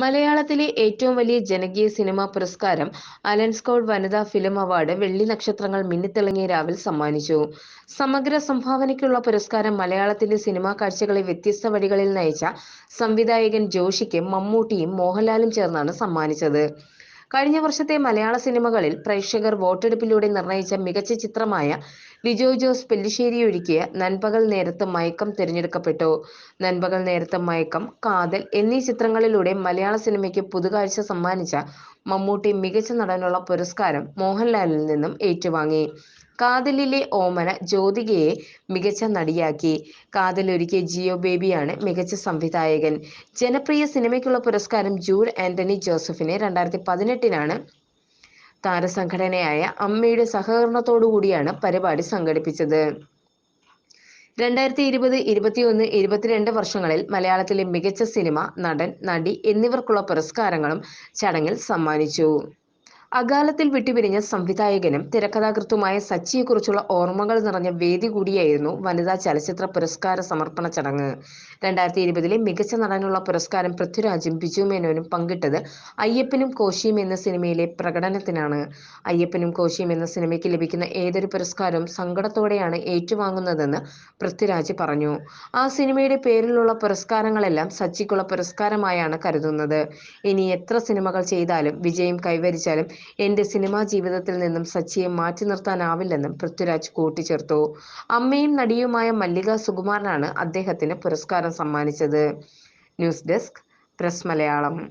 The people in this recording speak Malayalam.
മലയാളത്തിലെ ഏറ്റവും വലിയ ജനകീയ സിനിമാ പുരസ്കാരം അലൻ വനിതാ ഫിലിം അവാർഡ് വെള്ളി നക്ഷത്രങ്ങൾ മിന്നിത്തിളങ്ങിയ രാവിൽ സമ്മാനിച്ചു. സമഗ്ര സംഭാവനയ്ക്കുള്ള പുരസ്കാരം മലയാളത്തിന്റെ സിനിമാ കാഴ്ചകളെ വ്യത്യസ്ത വഴികളിൽ നയിച്ച സംവിധായകൻ ജോഷിക്കും മമ്മൂട്ടിയും മോഹൻലാലും ചേർന്നാണ് സമ്മാനിച്ചത്. കഴിഞ്ഞ വർഷത്തെ മലയാള സിനിമകളിൽ പ്രേക്ഷകർ വോട്ടെടുപ്പിലൂടെ നിർണയിച്ച മികച്ച ചിത്രമായ ലിജോ ജോസ് പെല്ലിശ്ശേരി ഒരുക്കിയ നൻപകൽ നേരത്ത് മയക്കം തിരഞ്ഞെടുക്കപ്പെട്ടു. നൻപകൽ നേരത്ത് മയക്കം കാതൽ എന്നീ ചിത്രങ്ങളിലൂടെ മലയാള സിനിമയ്ക്ക് പുതുകാഴ്ച സമ്മാനിച്ച മമ്മൂട്ടി മികച്ച നടനുള്ള പുരസ്കാരം മോഹൻലാലിൽ നിന്നും ഏറ്റുവാങ്ങി. കാതലിലെ ഓമന ജ്യോതികയെ മികച്ച നടിയാക്കി. കാതലൊരുക്കിയ ജിയോ ബേബിയാണ് മികച്ച സംവിധായകൻ. ജനപ്രിയ സിനിമയ്ക്കുള്ള പുരസ്കാരം ജൂൾ ആന്റണി ജോസഫിനെ രണ്ടായിരത്തി പതിനെട്ടിനാണ് താരസംഘടനയായ അമ്മയുടെ സഹകരണത്തോടുകൂടിയാണ് പരിപാടി സംഘടിപ്പിച്ചത്. രണ്ടായിരത്തി ഇരുപത് ഇരുപത്തിയൊന്ന് ഇരുപത്തിരണ്ട് വർഷങ്ങളിൽ മലയാളത്തിലെ മികച്ച സിനിമ നടൻ നടി എന്നിവർക്കുള്ള പുരസ്കാരങ്ങളും ചടങ്ങിൽ സമ്മാനിച്ചു. അകാലത്തിൽ വിട്ടുപിരിഞ്ഞ സംവിധായകനും തിരക്കഥാകൃത്തുമായ സച്ചിയെക്കുറിച്ചുള്ള ഓർമ്മകൾ നിറഞ്ഞ വേദി കൂടിയായിരുന്നു വനിതാ ചലച്ചിത്ര പുരസ്കാര സമർപ്പണ ചടങ്ങ്. രണ്ടായിരത്തി ഇരുപതിലെ മികച്ച നടനുള്ള പുരസ്കാരം പൃഥ്വിരാജും ബിജു മേനോനും പങ്കിട്ടത് അയ്യപ്പനും കോശിയും എന്ന സിനിമയിലെ പ്രകടനത്തിനാണ്. അയ്യപ്പനും കോശിയും എന്ന സിനിമയ്ക്ക് ലഭിക്കുന്ന ഏതൊരു പുരസ്കാരവും സങ്കടത്തോടെയാണ് ഏറ്റുവാങ്ങുന്നതെന്ന് പൃഥ്വിരാജ് പറഞ്ഞു. ആ സിനിമയുടെ പേരിലുള്ള പുരസ്കാരങ്ങളെല്ലാം സച്ചിക്കുള്ള പുരസ്കാരമായാണ് കരുതുന്നത്. ഇനി എത്ര സിനിമകൾ ചെയ്താലും വിജയം കൈവരിച്ചാലും എന്റെ സിനിമാ ജീവിതത്തിൽ നിന്നും സച്ചിയെ മാറ്റി നിർത്താനാവില്ലെന്നും പൃഥ്വിരാജ് കൂട്ടിച്ചേർത്തു. അമ്മയും നടിയുമായ മല്ലിക സുകുമാരനാണ് അദ്ദേഹത്തിന് പുരസ്കാരം സമ്മാനിച്ചത്. News desk press Malayalam.